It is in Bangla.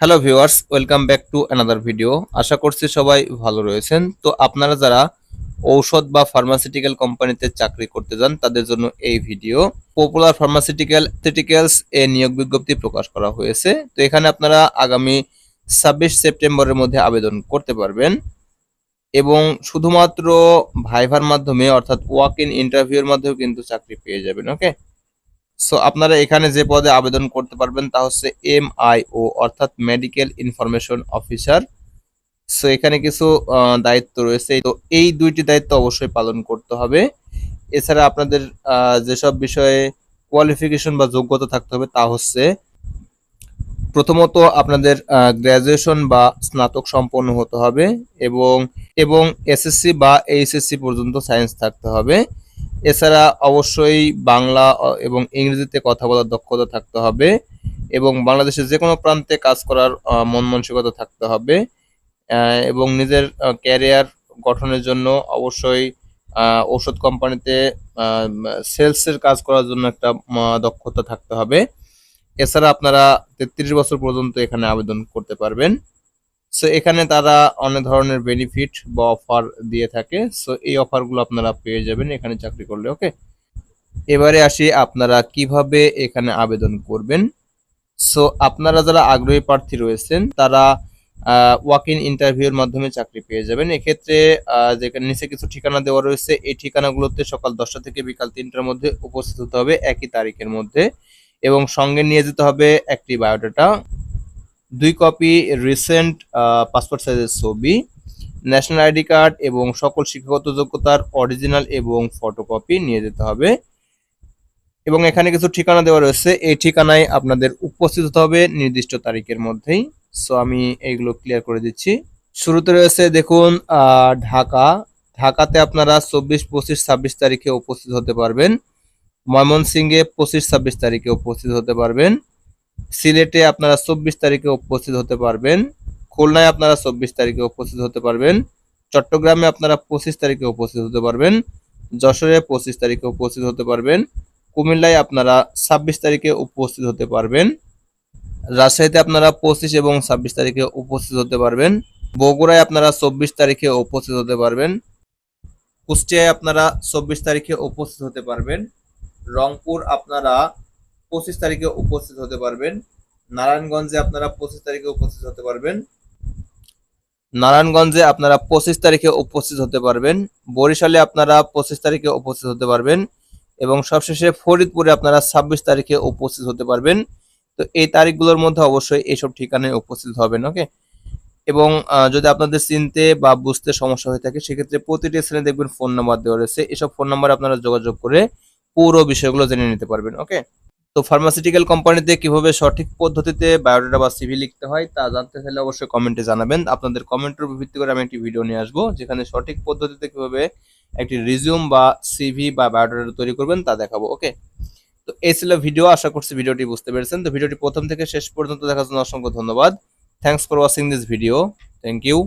Hello viewers welcome back to another video আশা করছি সবাই ভালো রয়েছেন। তো আপনারা যারা ঔষধ বা ফার্মাসিউটিক্যাল কোম্পানিতে চাকরি করতে যান, তাদের জন্য এই ভিডিও পপুলার ফার্মাসিউটিক্যাল সিটিক্যালস এ নিয়োগ বিজ্ঞপ্তি প্রকাশ করা হয়েছে। তো এখানে আপনারা আগামী ছাব্বিশ সেপ্টেম্বরের মধ্যে আবেদন করতে পারবেন। এবং শুধুমাত্র ভাইভার মাধ্যমে, অর্থাৎ ওয়াক ইন ইন্টারভিউর মাধ্যমে কিন্তু চাকরি পেয়ে যাবেন ওকে সো আপনারা এখানে যে পদে আবেদন করতে পারবেন তা হচ্ছে এম আই ও অর্থাৎ মেডিকেল ইনফরমেশন অফিসার সো এখানে কিছু দায়িত্ব রয়েছে। তো, এই দুইটি দায়িত্ব অবশ্যই পালন করতে হবে। এছাড়া আপনাদের যেসব বিষয়ে কোয়ালিফিকেশন বা যোগ্যতা থাকতে হবে তা হচ্ছে, প্রথমত আপনাদের গ্র্যাজুয়েশন বা স্নাতক সম্পন্ন হতে হবে এবং এবং এসএসসি বা এইচএসসি পর্যন্ত সায়েন্স থাকতে হবে। এছাড়া অবশ্যই বাংলা এবং ইংরেজিতে কথা বলার দক্ষতা থাকতে হবে এবং বাংলাদেশের যে কোনো প্রান্তে কাজ করার মন মানসিকতা থাকতে হবে। এবং নিজের ক্যারিয়ার গঠনের জন্য অবশ্যই ঔষধ কোম্পানিতে সেলসের কাজ করার জন্য একটা দক্ষতা থাকতে হবে। এছাড়া আপনারা তেত্রিশ বছর পর্যন্ত এখানে আবেদন করতে পারবেন। সো এখানে তারা অনেক ধরনের বেনিফিট বা অফার দিয়ে থাকে। সো এই অফারগুলো আপনারা পেয়ে যাবেন এখানে চাকরি করলে ওকে এবারে আসি আপনারা কীভাবে এখানে আবেদন করবেন। সো আপনারা যারা আগ্রহী প্রার্থী রয়েছেন, তারা ওয়াক ইন ইন্টারভিউর মাধ্যমে চাকরি পেয়ে যাবেন। এক্ষেত্রে যেখানে নিচে কিছু ঠিকানা দেওয়া রয়েছে, এই ঠিকানাগুলোতে সকাল দশটা থেকে বিকাল তিনটার মধ্যে উপস্থিত হতে হবে, একই তারিখের মধ্যে। এবং সঙ্গে নিয়ে যেতে হবে একটি বায়োডাটা। দুই কপি রিসেন্ট পাসপোর্ট সাইজের ছবি ন্যাশনাল আইডি কার্ড এবং সকল শিক্ষাগত যোগ্যতার অরিজিনাল এবং ফটোকপি নিয়ে যেতে হবে। এবং এখানে কিছু ঠিকানা দেওয়া রয়েছে। এই ঠিকানায় আপনাদের উপস্থিত হতে হবে নির্দিষ্ট তারিখের মধ্যেই। সো আমি এইগুলো ক্লিয়ার করে দিচ্ছি। শুরুতে রয়েছে দেখুন ঢাকা। ঢাকাতে আপনারা চব্বিশ, পঁচিশ, ছাব্বিশ তারিখে উপস্থিত হতে পারবেন। ময়মনসিংহে পঁচিশ, ছাব্বিশ তারিখে উপস্থিত হতে পারবেন। সিলেটে আপনারা চব্বিশ তারিখে উপস্থিত হতে পারবেন, খুলনায় আপনারা চব্বিশ তারিখে উপস্থিত হতে পারবেন, চট্টগ্রামে আপনারা পঁচিশ তারিখে উপস্থিত হতে পারবেন, যশোরে পঁচিশ তারিখে উপস্থিত হতে পারবেন, কুমিল্লায় আপনারা ছাব্বিশ তারিখে উপস্থিত হতে পারবেন, রাজশাহীতে আপনারা পঁচিশ এবং ছাব্বিশ তারিখে উপস্থিত হতে পারবেন, বগুড়ায় আপনারা চব্বিশ তারিখে উপস্থিত হতে পারবেন, কুষ্টিয়ায় আপনারা চব্বিশ তারিখে উপস্থিত হতে পারবেন, রংপুর আপনারা পঁচিশ তারিখে উপস্থিত হতে পারবেন। নারায়ণগঞ্জে আপনারা পঁচিশ তারিখে উপস্থিত হতে পারবেন। নারায়ণগঞ্জে আপনারা পঁচিশ তারিখে উপস্থিত হতে পারবেন। বরিশালে আপনারা পঁচিশ তারিখে উপস্থিত হতে পারবেন। এবং সবশেষে ফরিদপুরে আপনারা ছাব্বিশ তারিখে উপস্থিত হতে পারবেন। তো এই তারিখগুলোর মধ্যে অবশ্যই এইসব ঠিকানায় উপস্থিত হবেন, ওকে? এবং যদি আপনাদের চিনতে বা বুঝতে সমস্যা হয়ে থাকে, সেক্ষেত্রে প্রতিটি স্থানে দেখবেন ফোন নাম্বার দেওয়া রয়েছে। এসব ফোন নাম্বারে আপনারা যোগাযোগ করে পুরো বিষয়গুলো জেনে নিতে পারবেন, ওকে? তো ফার্মাসিউটিক্যাল কোম্পানিতে কীভাবে সঠিক পদ্ধতিতে বায়োডাটা বা সিভি লিখতে হয় তা জানতে চাইলে অবশ্যই কমেন্টে জানাবেন। আপনাদের কমেন্টের উপর ভিত্তি করে আমি একটি ভিডিও নিয়ে আসব, যেখানে সঠিক পদ্ধতিতে কীভাবে একটি রিজিউম বা সিভি বা বায়োডাটা তৈরি করবেন তা দেখাবো ওকে তো এই ছিল ভিডিও আশা করছি ভিডিওটি বুঝতে পেরেছেন। তো ভিডিওটি প্রথম থেকে শেষ পর্যন্ত দেখার জন্য অসংখ্য ধন্যবাদ। Thanks for watching this video thank you